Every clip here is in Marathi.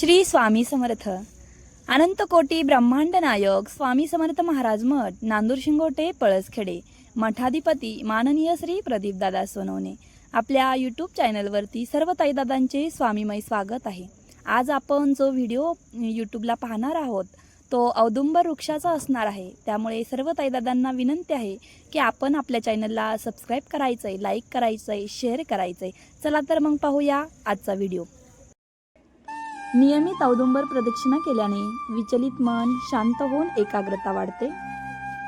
श्री स्वामी समर्थ. अनंत कोटी ब्रह्मांड नायक स्वामी समर्थ महाराज मठ नांदूर शिंगोटे पळसखेडे. मठाधिपती माननीय श्री प्रदीपदादा सोनवणे. आपल्या यूट्यूब चॅनलवरती सर्व ताईदादांचे स्वामीमय स्वागत आहे. आज आपण जो व्हिडिओ यूट्यूबला पाहणार आहोत तो औदुंबर वृक्षाचा असणार आहे. त्यामुळे सर्व ताईदादांना विनंती आहे की आपण आपल्या चॅनलला सबस्क्राईब करायचं आहे लाईक करायचं आहे शेअर करायचं आहे चला तर मग पाहूया आजचा व्हिडिओ नियमित औदुंबर प्रदक्षिणा केल्याने विचलित मन शांत होऊन एकाग्रता वाढते.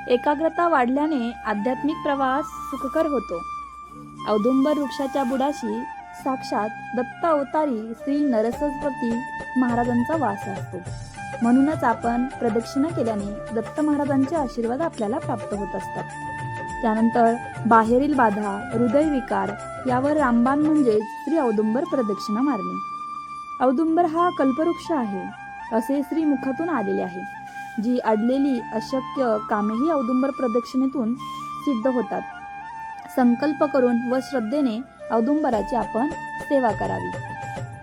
एकाग्रता वाढल्याने आध्यात्मिक प्रवास सुखकर होतो. औदुंबर वृक्षाच्या बुडाशी साक्षात दत्त अवतारी श्री नरसरस्वती महाराजांचा वास असतो. म्हणूनच आपण प्रदक्षिणा केल्याने दत्त महाराजांचे आशीर्वाद आपल्याला प्राप्त होत असतात. त्यानंतर बाहेरील बाधा हृदयविकार यावर रामबाण म्हणजेच श्री औदुंबर प्रदक्षिणा मारणे औदुंबर हा कल्पवृक्ष आहे असे श्री मुखातून आलेले आहे जी अडलेली अशक्य कामेही औदुंबर प्रदक्षिणेतून सिद्ध होतात. संकल्प करून व श्रद्धेने औदुंबराची आपण सेवा करावी.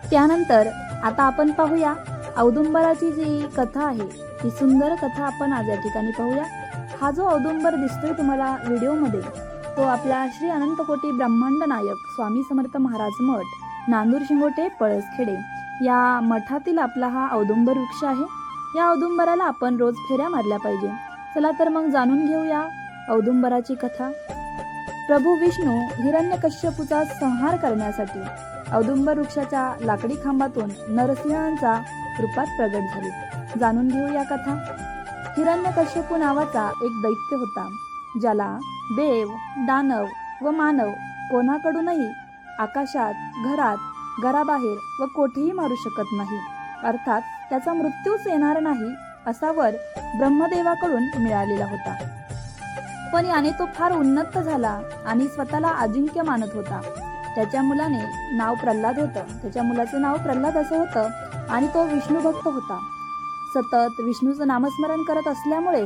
त्यानंतर आता आपण पाहूया औदुंबराची जी कथा आहे ती सुंदर कथा आपण आज या ठिकाणी पाहूया. हा जो औदुंबर दिसतोय तुम्हाला व्हिडिओमध्ये तो आपला श्री अनंतकोटी ब्रह्मांड नायक स्वामी समर्थ महाराज मठ नांदूर शिंगोटे पळसखेडे. या मठातील आपला हा औदुंबर वृक्ष आहे. या औदुंबराला आपण रोज फेऱ्या मारल्या पाहिजे. चला तर मग जाणून घेऊया औदुंबराची कथा. प्रभू विष्णू हिरण्यकश्यपूचा संहार करण्यासाठी औदुंबर वृक्षाच्या लाकडी खांबातून नरसिंहांचा रूपात प्रगट झाले. जाणून घेऊ या कथा. हिरण्यकश्यपू नावाचा एक दैत्य होता ज्याला देव दानव व मानव कोणाकडूनही आकाशात घरात घराबाहेर व कोठेही मारू शकत नाही. अर्थात त्याचा मृत्यूच येणार नाही असा वर ब्रह्मदेवाकडून मिळालेला होता. पण याने तो फार उन्नत झाला आणि स्वतःला अजिंक्य मानत होता. त्याच्या मुलाने नाव प्रल्हाद होतं. त्याच्या मुलाचं नाव प्रल्हाद असं होतं आणि तो विष्णू भक्त होता. सतत विष्णूचं नामस्मरण करत असल्यामुळे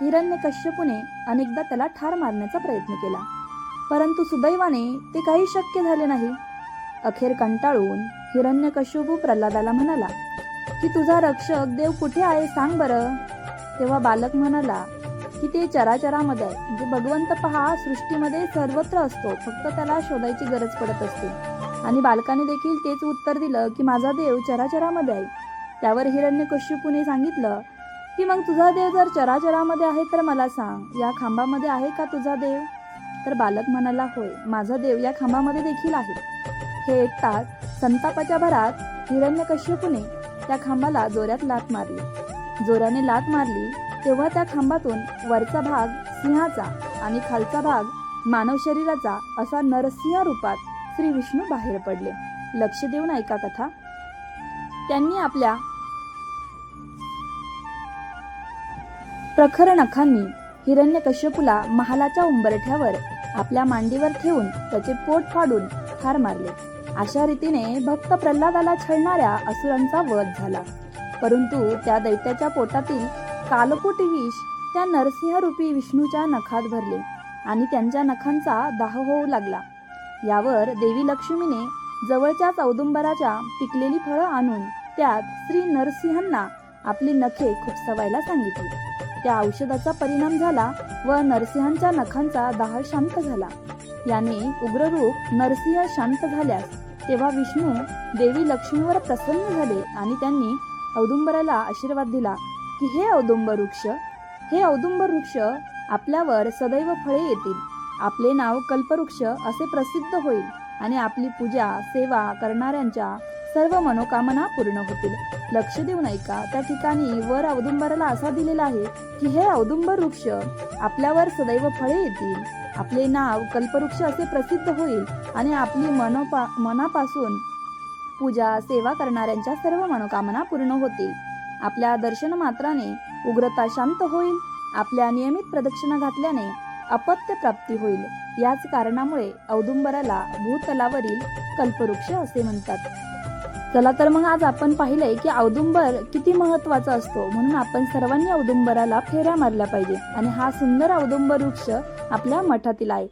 हिरण्य कश्यपूने अनेकदा त्याला ठार मारण्याचा प्रयत्न केला. परंतु सुदैवाने ते काही शक्य झाले नाही. अखेर कंटाळून हिरण्यकशुभू प्रल्हादाला म्हणाला की तुझा रक्षक देव कुठे आहे सांग बरं. तेव्हा बालक म्हणाला की ते चराचरामध्ये आहे म्हणजे भगवंत पहा सृष्टीमध्ये सर्वत्र असतो फक्त त्याला शोधायची गरज पडत असते. आणि बालकाने देखील तेच उत्तर दिलं की माझा देव चराचरामध्ये आहे. त्यावर हिरण्यकश्यपूने सांगितलं की मग तुझा देव जर चराचरामध्ये आहे तर मला सांग या खांबामध्ये आहे का तुझा देव? तर बालक म्हणाला होय माझा देव या खांबामध्ये देखील आहे. हे ऐकताच संतापाच्या भरात हिरण्यकश्यपूने त्या खांबाला जोरात लात मारली. जोराने लात मारली तेव्हा त्या खांबातून वरचा भाग सिंहाचा आणि खालचा भाग मानव शरीराचा असा नरसिंह रूपात श्री विष्णू बाहेर पडले. लक्ष देऊन ऐका कथा. त्यांनी आपल्या प्रखर नखांनी हिरण्यकश्यपूला महालाच्या उंबरठ्यावर आपल्या मांडीवर ठेवून त्याचे पोट फाडून ठार मारले. अशा रीतीने भक्त प्रल्हादाला छळणाऱ्या असुरांचा वध झाला. परंतु त्या दैत्याच्या पोटातील कालकोटी विष त्या नरसिंहरूपी विष्णूच्या नखात भरले आणि त्यांच्या नखांचा दाह होऊ लागला. यावर देवी लक्ष्मीने जवळच्या औदुंबराच्या पिकलेली फळं आणून त्यात श्री नरसिंहांना आपली नखे खुपसवायला सांगितली. त्या औषधाचा परिणाम झाला व नरसिंहांच्या नखांचा दाह शांत झाला. याने उग्ररूप नरसिंह शांत झाल्यास तेव्हा विष्णू देवी लक्ष्मीवर प्रसन्न झाले आणि त्यांनी औदुंबराला आशीर्वाद दिला की हे औदुंबर वृक्ष हे औदुंबर वृक्ष आपल्यावर सदैव फळे येतील. आपले नाव कल्पवृक्ष असे प्रसिद्ध होईल आणि आपली पूजा सेवा करणाऱ्यांच्या सर्व मनोकामना पूर्ण होतील. लक्ष देऊन ऐका त्या ठिकाणी वर औदुंबराला असा दिलेला आहे की हे औदुंबर वृक्ष आपल्यावर सदैव फळे येतील. आपले नाव कल्पवृक्ष असे प्रसिद्ध होईल आणि आपली मनोपा मनापासून पूजा सेवा करणाऱ्यांच्या सर्व मनोकामना पूर्ण होतील आपल्या दर्शन मात्राने उग्रता शांत होईल. आपल्या नियमित प्रदक्षिणा घातल्याने अपत्य प्राप्ती होईल. याच कारणामुळे औदुंबराला भूतलावरील कल्पवृक्ष असे म्हणतात. चला तर मग आज आपण पाहिलंय की औदुंबर किती महत्त्वाचा असतो म्हणून आपण सर्वांनी औदुंबराला फेऱ्या मारल्या पाहिजे आणि हा सुंदर औदुंबर वृक्ष आपल्या मठातील आहे.